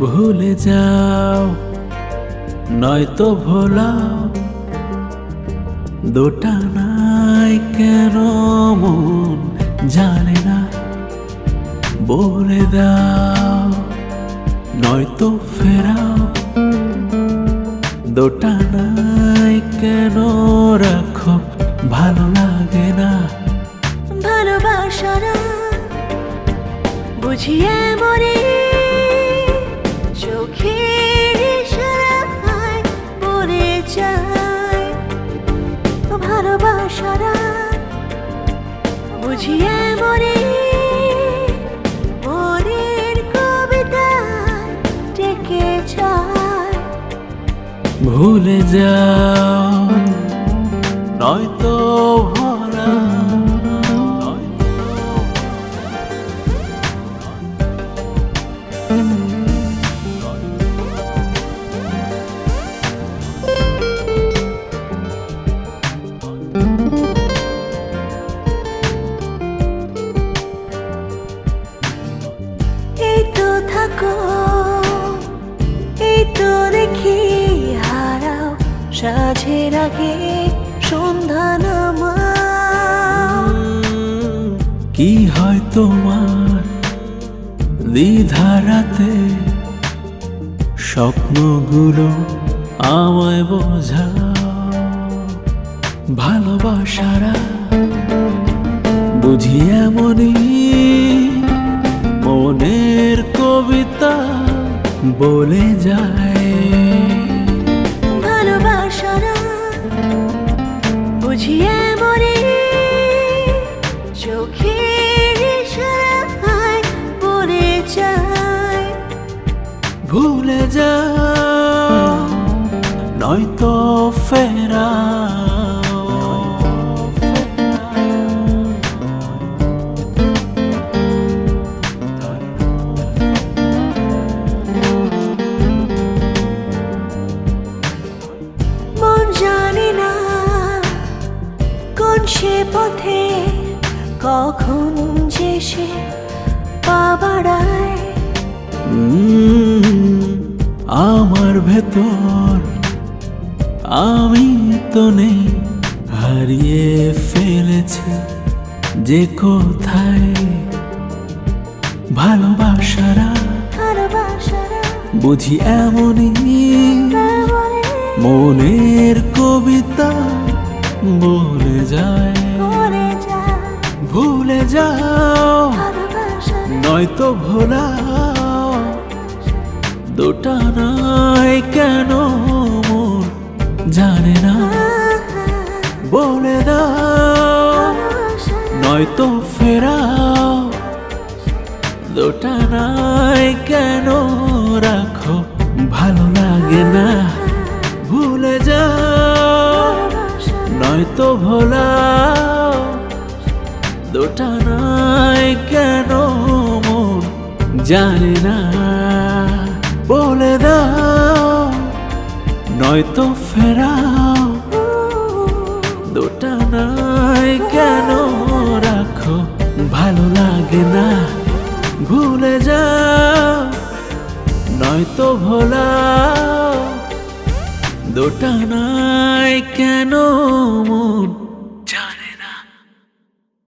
ভুলে যাও নয়তো ভোলাও দুটা নাই কেন বলে দাও, নয়তো ফেরাও। দুটা নাই কেন রাখো, ভালো লাগে না। ভালোবাসারা বুঝিয়ে মরে চোখের ইশারায় পড়ে যায় ভালোবাসারা বুঝিয়ে মরে ভুলে যাও। নয়তো ভরা এই তো সাঝের আগে সন্ধ্যা নামাও কি হয় তোমার দ্বিধারাতে স্বপ্নগুলো আমায় বোঝাও। ভালোবাসারা বুঝি এমনই মনের কবিতা বলে যায়। বুঝিয়ে মরে চোখের ইশারায় পড়ে যায় ভুলে যা নয়তো ফেরাও। সে পথে কখন যে সে পা বাড়ায় উম, আমার ভেতর আমি তো নেই হারিয়ে ফেলেছি যে কোথায়। ভালোবাসারা ভালোবাসারা বুঝি এমনই মনের কবিতা বলে যায়। ভুলে যাও। নয়তো ভোলাও। দুটা নয় কেন মন জানে না। বলে দাও। নয়তো ফেরাও। দুটা নয় কেন রাখো। দুটা নয় কেন মন জানে না? বলে দাও, নয়তো ফেরাও। দুটা নয় কেন রাখো, ভালো লাগে না? ভুলে যাও, নয়তো ভোলাও। দুটা নয় কেন মন